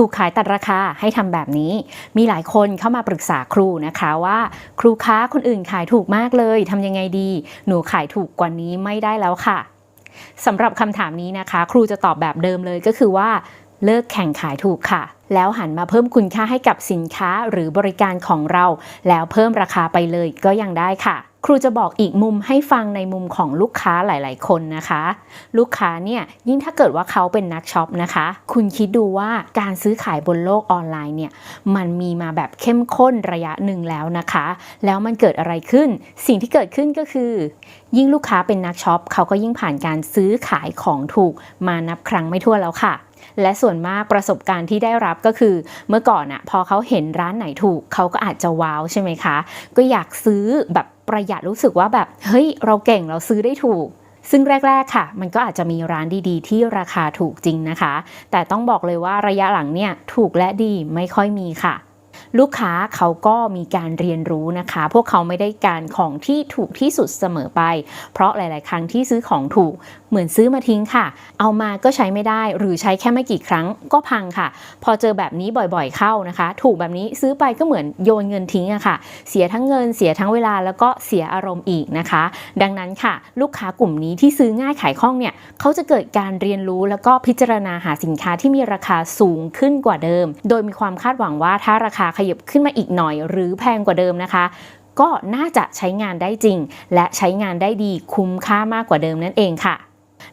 ถูกขายตัดราคาให้ทำแบบนี้ มีหลายคนเข้ามาปรึกษาครูนะคะว่า ครูคะคนอื่นขายถูกมากเลยทำยังไงดี หนูขายถูกกว่านี้ไม่ได้แล้วค่ะสำหรับคำถามนี้นะคะ ครูจะตอบแบบเดิมเลยก็คือว่า เลิกแข่งขายถูกค่ะ แล้วหันมาเพิ่มคุณค่าให้กับสินค้าหรือบริการของเรา แล้วเพิ่มราคาไปเลยก็ยังได้ค่ะ ครูจะบอกอีกมุมให้ฟังในมุมของลูกค้าหลาย ๆ คนนะคะ ลูกค้าเนี่ยยิ่งถ้าเกิดว่าเขาเป็นนักช็อปนะคะ คุณคิดดูว่าการซื้อขายบนโลกออนไลน์เนี่ยมันมีมาแบบเข้มข้นระยะหนึ่งแล้วนะคะ แล้วมันเกิดอะไรขึ้น สิ่งที่เกิดขึ้นก็คือ ยิ่งลูกค้าเป็นนักช็อปเขาก็ยิ่งผ่านการซื้อขายของถูกมานับครั้งไม่ถ้วนแล้วค่ะและส่วนมากประสบการณ์ที่ได้รับก็คือเมื่อก่อนอะพอเขาเห็นร้านไหนถูกเขาก็อาจจะว้าวใช่ไหมคะ ก็อยากซื้อแบบ ประหยัดรู้สึกว่าแบบ เฮ้ย เราเก่งเราซื้อได้ถูก ซึ่งแรก ๆ ค่ะ มันก็อาจจะมีร้านดีๆ ที่ราคาถูกจริงนะคะ แต่ต้องบอกเลยว่าระยะหลังเนี่ยถูกและดีไม่ค่อยมีค่ะ ลูกค้าเขาก็มีการเรียนรู้นะคะ พวกเขาไม่ได้การของที่ถูกที่สุดเสมอไป เพราะหลาย ๆ ครั้งที่ซื้อของถูกเหมือนซื้อมาทิ้งค่ะ เอามาก็ใช้ไม่ได้ หรือใช้แค่ไม่กี่ครั้งก็พังค่ะ พอเจอแบบนี้บ่อย ๆ เข้านะคะ ถูกแบบนี้ซื้อไปก็เหมือนโยนเงินทิ้งอะค่ะ เสียทั้งเงินเสียทั้งเวลาแล้วก็เสียอารมณ์อีกนะคะ ดังนั้นค่ะ ลูกค้ากลุ่มนี้ที่ซื้อง่ายขายคล่องเนี่ยเขาจะเกิดการเรียนรู้แล้วก็พิจารณาหาสินค้าที่มีราคาสูงขึ้นกว่าเดิม โดยมีความคาดหวังว่าถ้าราคาขยับขึ้นมาอีกหน่อย หรือแพงกว่าเดิมนะคะ ก็น่าจะใช้งานได้จริง และใช้งานได้ดีคุ้มค่ามากกว่าเดิมนั่นเองค่ะ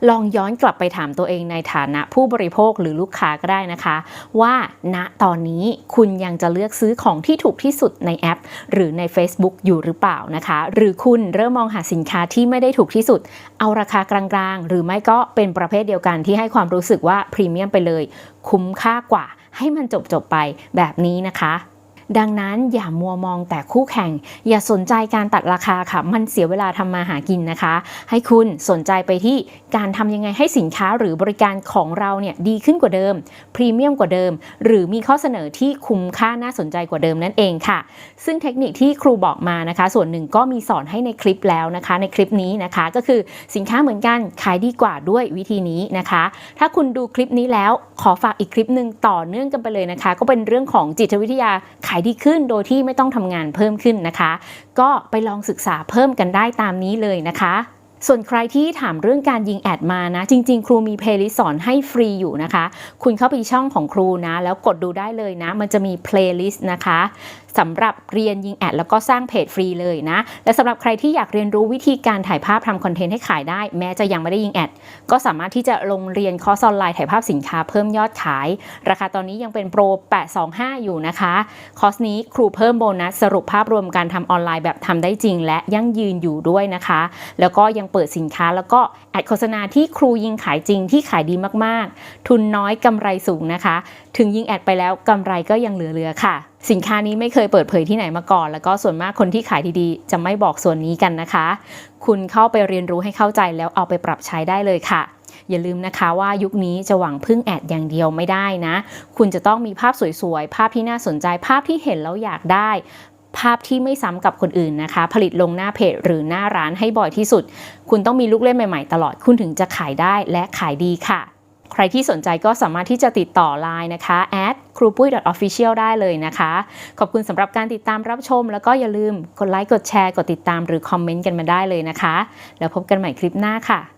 ลองย้อนกลับไปถามตัวเองในฐานะผู้บริโภคหรือลูกค้าก็ได้นะคะ ว่าณตอนนี้คุณยังจะเลือกซื้อของที่ถูกที่สุดในแอป หรือใน Facebook อยู่หรือเปล่านะคะ หรือคุณเริ่มมองหาสินค้าที่ไม่ได้ถูกที่สุด เอาราคากลางๆ หรือไม่ก็เป็นประเภทเดียวกันที่ให้ความรู้สึกว่าพรีเมียมไปเลย คุ้มค่ากว่าให้มันจบๆไปแบบนี้นะคะ ดังนั้นอย่ามัวมองแต่คู่แข่ง อย่าสนใจการตัดราคาค่ะ มันเสียเวลาทำมาหากินนะคะ ให้คุณสนใจไปที่การทำยังไงให้สินค้าหรือบริการของเราเนี่ยดีขึ้นกว่าเดิม พรีเมียมกว่าเดิม หรือมีข้อเสนอที่คุ้มค่าน่าสนใจกว่าเดิมนั่นเองค่ะ ซึ่งเทคนิคที่ครูบอกมานะคะ ส่วนหนึ่งก็มีสอนให้ในคลิปแล้วนะคะ ในคลิปนี้นะคะ ก็คือสินค้าเหมือนกันขายดีกว่าด้วยวิธีนี้นะคะ ถ้าคุณดูคลิปนี้แล้วขอฝากอีกคลิปหนึ่งต่อเนื่องกันไปเลยนะคะ ก็เป็นเรื่องของจิตวิทยาขายดีขึ้นโดยที่ไม่ต้องทำงานเพิ่มขึ้นนะคะ ก็ไปลองศึกษาเพิ่มกันได้ตามนี้เลยนะคะส่วนใครที่ถามเรื่องการยิงแอดมานะ จริง ๆ ครูมีเพลย์ลิสต์สอนให้ฟรีอยู่นะคะ คุณเข้าไปช่องของครูนะ แล้วกดดูได้เลยนะ มันจะมีเพลย์ลิสต์นะคะ สำหรับเรียนยิงแอดแล้วก็สร้างเพจฟรีเลยนะ และสำหรับใครที่อยากเรียนรู้วิธีการถ่ายภาพทำคอนเทนต์ให้ขายได้ แม้จะยังไม่ได้ยิงแอด ก็สามารถที่จะลงเรียนคอร์สออนไลน์ถ่ายภาพสินค้าเพิ่มยอดขาย ราคาตอนนี้ยังเป็นโปร 825 อยู่นะคะ คอร์สนี้ครูเพิ่มโบนัสสรุปภาพรวมการทำออนไลน์แบบทำได้จริง และยั่งยืนอยู่ด้วยนะคะ แล้วก็ยังเปิดสินค้าแล้วก็แอดโฆษณาที่ครูยิงขายจริงที่ขายดีมากๆ ทุนน้อยกำไรสูงนะคะ ถึงยิงแอดไปแล้วกำไรก็ยังเหลือๆค่ะสินค้านี้ไม่เคยเปิดเผยที่ไหนมาก่อน แล้วก็ส่วนมากคนที่ขายดีๆ จะไม่บอกส่วนนี้กันนะคะ คุณเข้าไปเรียนรู้ให้เข้าใจแล้วเอาไปปรับใช้ได้เลยค่ะ อย่าลืมนะคะว่ายุคนี้จะหวังพึ่งแอดอย่างเดียวไม่ได้นะ คุณจะต้องมีภาพสวยๆ ภาพที่น่าสนใจภาพที่เห็นแล้วอยากได้ ภาพที่ไม่ซ้ำกับคนอื่นนะคะ ผลิตลงหน้าเพจหรือหน้าร้านให้บ่อยที่สุด คุณต้องมีลูกเล่นใหม่ๆ ตลอดคุณถึงจะขายได้และขายดีค่ะ ใครที่สนใจก็สามารถที่จะติดต่อไลน์นะคะแอด ครูปุ้ย .official ได้เลยนะคะ ขอบคุณสำหรับการติดตามรับชม แล้วก็อย่าลืมกดไลค์กดแชร์กดติดตามหรือคอมเมนต์กันมาได้เลยนะคะ แล้วพบกันใหม่คลิปหน้าค่ะ